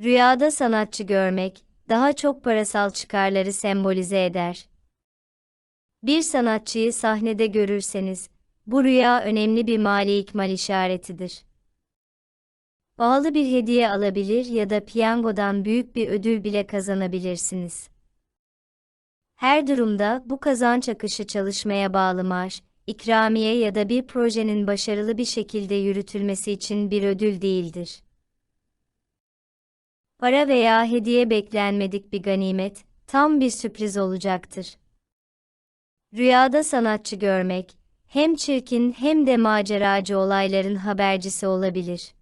Rüyada sanatçı görmek, daha çok parasal çıkarları sembolize eder. Bir sanatçıyı sahnede görürseniz, bu rüya önemli bir mali ikmal işaretidir. Pahalı bir hediye alabilir ya da piyangodan büyük bir ödül bile kazanabilirsiniz. Her durumda bu kazanç akışı çalışmaya bağlı maaş, ikramiye ya da bir projenin başarılı bir şekilde yürütülmesi için bir ödül değildir. Para veya hediye beklenmedik bir ganimet, tam bir sürpriz olacaktır. Rüyada sanatçı görmek, hem çirkin hem de maceracı olayların habercisi olabilir.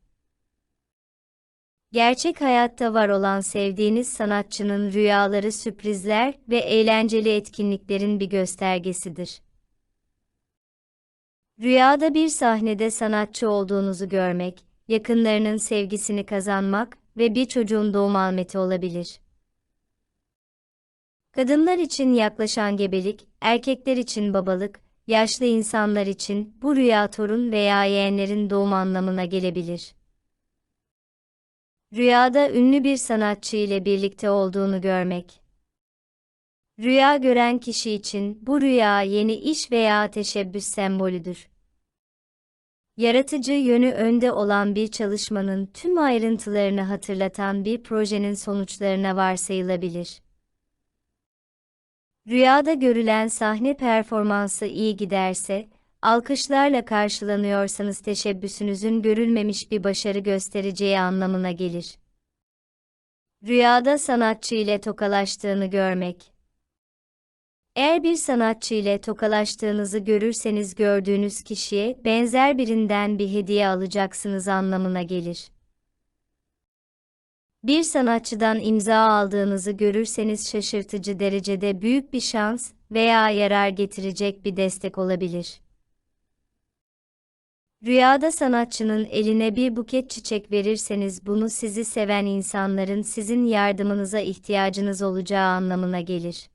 Gerçek hayatta var olan sevdiğiniz sanatçının rüyaları sürprizler ve eğlenceli etkinliklerin bir göstergesidir. Rüyada bir sahnede sanatçı olduğunuzu görmek, yakınlarının sevgisini kazanmak ve bir çocuğun doğum almeti olabilir. Kadınlar için yaklaşan gebelik, erkekler için babalık, yaşlı insanlar için bu rüya torun veya yeğenlerin doğum anlamına gelebilir. Rüyada ünlü bir sanatçı ile birlikte olduğunu görmek. Rüya gören kişi için bu rüya yeni iş veya teşebbüs sembolüdür. Yaratıcı yönü önde olan bir çalışmanın tüm ayrıntılarını hatırlatan bir projenin sonuçlarına varsayılabilir. Rüyada görülen sahne performansı iyi giderse, alkışlarla karşılanıyorsanız teşebbüsünüzün görülmemiş bir başarı göstereceği anlamına gelir. Rüyada sanatçı ile tokalaştığını görmek. Eğer bir sanatçı ile tokalaştığınızı görürseniz gördüğünüz kişiye benzer birinden bir hediye alacaksınız anlamına gelir. Bir sanatçıdan imza aldığınızı görürseniz şaşırtıcı derecede büyük bir şans veya yarar getirecek bir destek olabilir. Rüyada sanatçının eline bir buket çiçek verirseniz bunu sizi seven insanların sizin yardımınıza ihtiyacınız olacağı anlamına gelir.